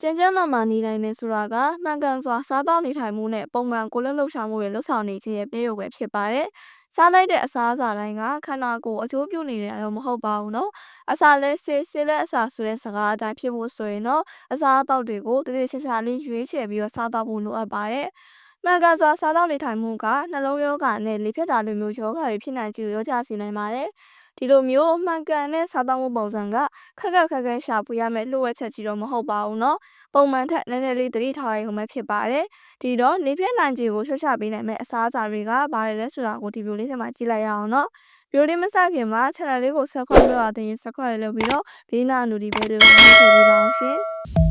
ကျန်းကျန်းမာမာနေနိုင်တယ်ဆိုတာကမှန်ကန်စွာစားသောက်နေထိုင်မှုနဲ့ပုံမှန်ကိုယ်လုံးလှုပ်ရှားမှုတွေလှုပ်ဆောင်နေခြင်းရဲ့ပြည့်ရုပ်ပဲဖြစ်ပါတယ်။စားလိုက်တဲ့အစားအစာတိုင်းကခန္ဓာကိုယ်အကျိုးပြုနေတယ်တော့မဟုတ်ပါဘူးနော်။အစာလဲဆေးဆေးလဲအစာဆိုတဲ့စကားအတိုင်းဖြစ်ဖို့ဆိုရင်တော့အစာအသောက်တွေကိုတည်တည်ချာချာလေးရွေးချယ်ပြီးတော့စားသောက်ဖို့လိုအပ်ပါတယ်။မှန်ကန်စွာစားသောက်နေထိုင်မှုကနှလုံးရောဂါနဲ့လေဖြတ်တာလိုမျိုးရောဂါတွေဖြစ်နိုင်ခြင်းရောကြစေနိုင်ပါတယ်။ ဒီလိုမျိုးမှန်ကန်တဲ့စားသောက်မှုပုံစံကခက်ခက်ခက်ခက်ရှာဖွေရမယ့်လှုပ်ဝက်ချက်ကြီးတော့မဟုတ်ပါဘူးเนาะပုံမှန်ထက်နည်းနည်းလေးသတိထားရရုံပဲဖြစ်ပါတယ်ဒီတော့နေပြည့်နိုင်ခြင်းကိုချွတ်ချပေးနိုင်မယ့်အစားအစာတွေကဘာတွေလဲဆိုတာကိုဒီဗီဒီယိုလေးထဲမှာကြည့်လိုက်ရအောင်เนาะဗီဒီယိုလေးမစခင်မှာ channel လေးကို subscribe လုပ်ရသေးရင် subscribe လုပ်ပြီးတော့ဘေးနား notification တွေကိုနှိပ်ထည့်ပေးပါအောင်ရှင်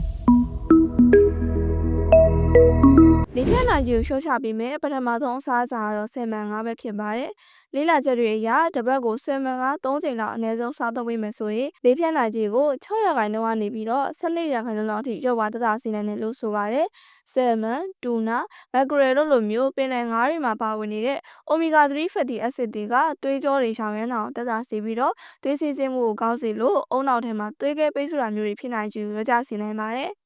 နေပြည့်နိုင်ခြင်းကိုရှော့ချပေးမယ်ပထမဆုံးအစားအစာကတော့ဆယ်မန်၅ပဲဖြစ်ပါတယ်လေးလာချက်တွေအရတပတ်ကိုဆယ်မန်က3ချိန်လောက်အနည်းဆုံးစားသုံးပေးမယ်ဆိုရင်လေးဖြန့်နိုင်ခြင်းကို6ရာခိုင်နှုန်းကနေပြီးတော့14ရာခိုင်နှုန်းလောက်အထိကျော်ပါတသာစီနိုင်တယ်လို့ဆိုပါတယ်။ဆယ်မန်၊တူနာ၊မက်ဂရယ်တို့လိုမျိုးပင်လယ်ငါးတွေမှာပါဝင်နေတဲ့ omega 3 fatty acid တွေကသွေးကြောတွေရှောင်ရမ်းတာကိုတက်တာစေပြီးတော့သွေးစီးဆင်းမှုကိုကောင်းစေလို့အုံနောက်ထဲမှာသွေးကဲပိတ်ဆိုတာမျိုးတွေဖြစ်နိုင်ခြင်းရောကြစေနိုင်ပါတယ်။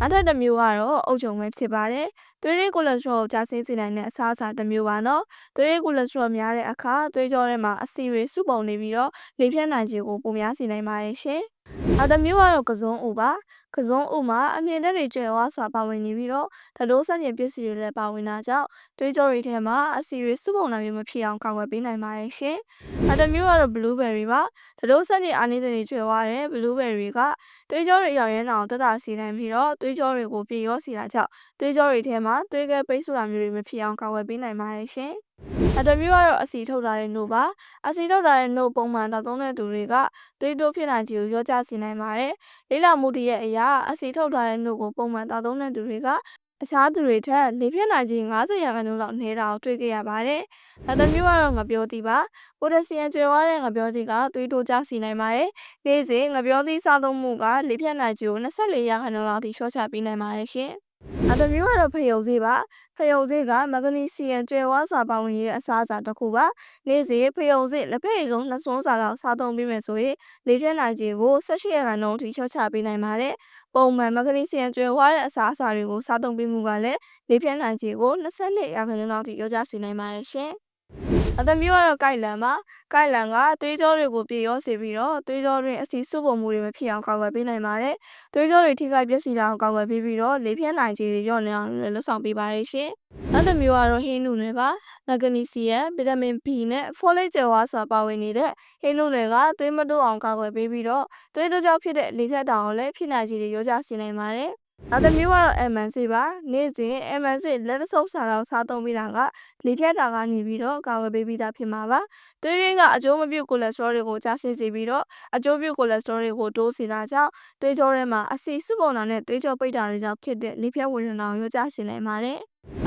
နောက်ထပ်တစ်မျိုးကတော့အုတ်ချုံပဲဖြစ်ပါတယ်။သွေးရင်းကိုလက်စထရောကိုကျဆင်းစေနိုင်တဲ့အစားအစာတစ်မျိုးပါနော်။သွေးရင်းကိုလက်စထရောများတဲ့အခါသွေးကြောထဲမှာအဆီတွေစုပုံနေပြီးတော့လေဖြတ်နိုင်ခြင်းကိုပိုများစေနိုင်ပါတယ်ရှင်။ နောက်တစ်မျိုးကတော့ကစုံဥပါ။ကစုံဥမှာအမြင့်တက်တွေကျွဲဝါစွာပါဝင်နေပြီးတော့ဓာတ်တိုးဆက်ကျင်ပစ္စည်းတွေလည်းပါဝင်တာကြောင့်သွေးကြောတွေထဲမှာအဆီတွေစုပုံလာမျိုးမဖြစ်အောင်ကာကွယ်ပေးနိုင်ပါတယ်ရှင်။နောက်တစ်မျိုးကတော့ blueberry ပါ။ဓာတ်တိုးဆက်ကျင်အားနည်းတဲ့တွေကျွဲဝါတဲ့ blueberry ကသွေးကြောတွေရောက်ရမ်းအောင်တက်တာစီနိုင်ပြီးတော့သွေးကြောတွေကိုပြေရောစီတာကြောင့်သွေးကြောတွေထဲမှာသွေးကဲပိတ်ဆိုတာမျိုးတွေမဖြစ်အောင်ကာကွယ်ပေးနိုင်ပါတယ်ရှင်။ အတမျိုးကတော့အစီထုတ်ထားတဲ့နှုတ်ပါအစီထုတ်ထားတဲ့နှုတ်ပုံမှန်တောက်သုံးတဲ့သူတွေကသွေးတိုးဖြစ်နိုင်ခြင်းကိုရောကြစေနိုင်ပါတယ်။လေးလာမှုတရဲ့အရာအစီထုတ်ထားတဲ့နှုတ်ကိုပုံမှန်တောက်သုံးတဲ့သူတွေကအခြားသူတွေထက်လေပြည့်နိုင်ခြင်း90ရာခိုင်နှုန်းလောက်နေတာကိုတွေ့ကြရပါတယ်။နောက်တစ်မျိုးကတော့ငပြောသီးပါ။ပိုတက်ဆီယမ်ကျွဲဝါတဲ့ငပြောသီးကသွေးတိုးကျစေနိုင်ပါတယ်။နေ့စဉ်ငပြောသီးစားသုံးမှုကလေပြည့်နိုင်ခြင်းကို24ရာခိုင်နှုန်းလောက်ထိလျှော့ချပေးနိုင်ပါတယ်ရှင်။ နောက်တစ်မျိုးကတော့ဖယုံစေးပါဖယုံစေးကမဂနီဆီယမ်ကျွဲဝါစာပါဝင်ရဲ့အစားအစာတစ်ခုပါနေ့စဉ်ဖယုံစေးလက်ဖက်ရည်ဆုံးနှစ်စွန်းစာလောက်စားသုံးပေးမယ်ဆိုရင်လေထက်နိုင်ခြင်းကို18ရာခိုင်နှုန်းထိလျှော့ချပေးနိုင်ပါတယ်ပုံမှန်မဂနီဆီယမ်ကျွဲဝါတဲ့အစားအစာတွေကိုစားသုံးပေးမှုကလည်းလေဖြတ်နိုင်ခြင်းကို22ရာခိုင်နှုန်းလောက်ထိရောကြစေနိုင်ပါတယ်ရှင် အသက်မျိုးကတော့ကိုက်လန်ပါကိုက်လန်ကသွေးကြောတွေကိုပြေရောစေပြီးတော့သွေးကြောတွင်အဆီစုပုံမှုတွေမဖြစ်အောင်ကာကွယ်ပေးနိုင်ပါတယ်သွေးကြောတွေထိခိုက်ပျက်စီးတာကိုကာကွယ်ပေးပြီးတော့လေဖြန်းနိုင်ခြင်းတွေညော့နေအောင်လည်းလုပ်ဆောင်ပေးပါရရှင်နောက်တစ်မျိုးကတော့ဟင်းနုနယ်ပါမဂနီဆီယမ်ဗီတာမင် B နဲ့ဖောလိတ်ကျယ်ဝါစွာပါဝင်နေတဲ့ဟင်းနုနယ်ကသွေးမတိုးအောင်ကာကွယ်ပေးပြီးတော့သွေးတိုးကြောင့်ဖြစ်တဲ့လေဖြတ်တာကိုလည်းဖြစ်နိုင်ခြင်းတွေရောကြစေနိုင်ပါတယ် နောက်တစ်မျိုးကတော့ MNC ပါနေ့စဉ် MNC လက်စုပ်စာတော့စားသုံးပြီးတာကလေဖြတ်တာကနေပြီးတော့ကာကွယ်ပေးပြီးသားဖြစ်မှာပါသွေးရင်းကအကျိုးမပြုကိုလက်စထရောတွေကိုကျဆင်းစေပြီးတော့အကျိုးပြုကိုလက်စထရောတွေကိုတိုးစေတာကြောင့်သွေးကြောထဲမှာအဆီစုပုံတာနဲ့သွေးကြောပိတ်တာတွေကြောင့်ဖြစ်တဲ့လေဖြတ်ဝေဒနာကိုရောကျစေနိုင်ပါတယ်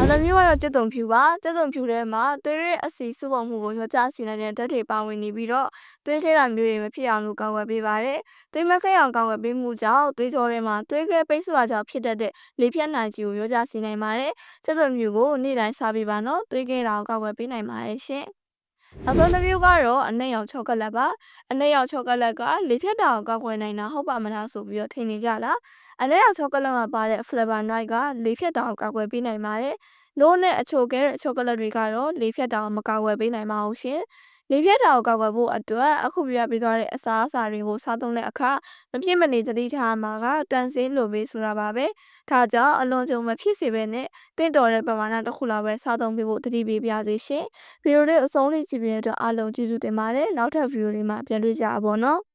နောက်တစ်မျိုးကတော့ကျက်သွုံဖြူပါကျက်သွုံဖြူထဲမှာသွေးရအဆီစုပုံမှုကိုရောကြစေနိုင်တဲ့ဓာတ်တွေပါဝင်နေပြီးတော့သွေးခဲတာမျိုးတွေမဖြစ်အောင်လို့ကာကွယ်ပေးပါတယ်။သွေးမခဲအောင်ကာကွယ်ပေးမှုကြောင့်သွေးကြောထဲမှာသွေးခဲပိတ်ဆိုတာကြောင့်ဖြစ်တတ်တဲ့လေဖြတ်နိုင်ခြင်းကိုရောကြစေနိုင်ပါတယ်။ကျက်သွုံဖြူကိုနေ့တိုင်းစားပေးပါနော်။သွေးခဲတာကိုကာကွယ်ပေးနိုင်ပါတယ်ရှင်။ နောက်ဆုံးတစ်မျိုးကတော့အနက်ရောင်ချောကလက်ပါအနက်ရောင်ချောကလက်ကလေဖြတ်တာကိုကောက်ွယ်နိုင်တာဟုတ်ပါမလားဆိုပြီးတော့ထင်နေကြလားအနက်ရောင်ချောကလက်မှာပါတဲ့ flavonoid ကလေဖြတ်တာကိုကောက်ွယ်ပေးနိုင်ပါတယ်နိုးနဲ့အချိုကဲတဲ့ချောကလက်တွေကတော့လေဖြတ်တာကိုမကောက်ွယ်ပေးနိုင်ပါဘူးရှင် လေပြတ်တာကိုကောက်ွယ်ဖို့အတွက်အခုပြပြပေးသွားတဲ့အစားအစာတွေကိုစားသုံးတဲ့အခါမပြည့်မနေသတိထားမှာကတန်ဆင်းလိုပေးဆိုတာပါပဲဒါကြောင့်အလွန်ကြုံမဖြစ်စေဘဲနဲ့တင့်တော်တဲ့ပမာဏတစ်ခုလောက်ပဲစားသုံးပေးဖို့တတိပေးပါစေရှင်ဗီဒီယိုလေးအဆုံးလေးကြည့်ပြီးတော့အားလုံးကျေးဇူးတင်ပါတယ်နောက်ထပ်ဗီဒီယိုလေးမှာပြန်တွေ့ကြပါဘောနော်